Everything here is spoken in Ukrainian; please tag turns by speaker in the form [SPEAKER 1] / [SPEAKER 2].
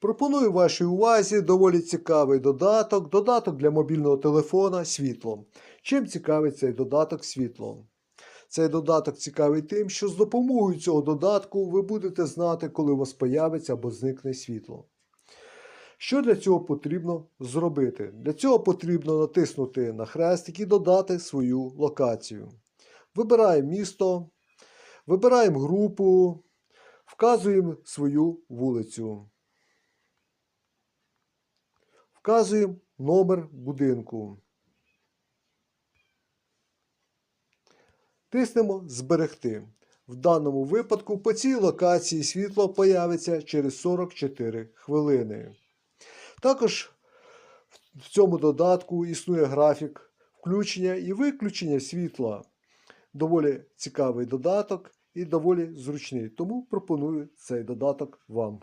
[SPEAKER 1] Пропоную вашій увазі доволі цікавий додаток, додаток для мобільного телефона світло. Чим цікавий цей додаток світло? Цей додаток цікавий тим, що з допомогою цього додатку ви будете знати, коли у вас появиться або зникне світло. Що для цього потрібно зробити? Для цього потрібно натиснути на хрестик і додати свою локацію. Вибираємо місто, вибираємо групу, вказуємо свою вулицю. Вказуємо номер будинку. Тиснемо Зберегти. В даному випадку по цій локації світло появиться через 44 хвилини. Також в цьому додатку існує графік включення і виключення світла. Доволі цікавий додаток і доволі зручний. Тому пропоную цей додаток вам.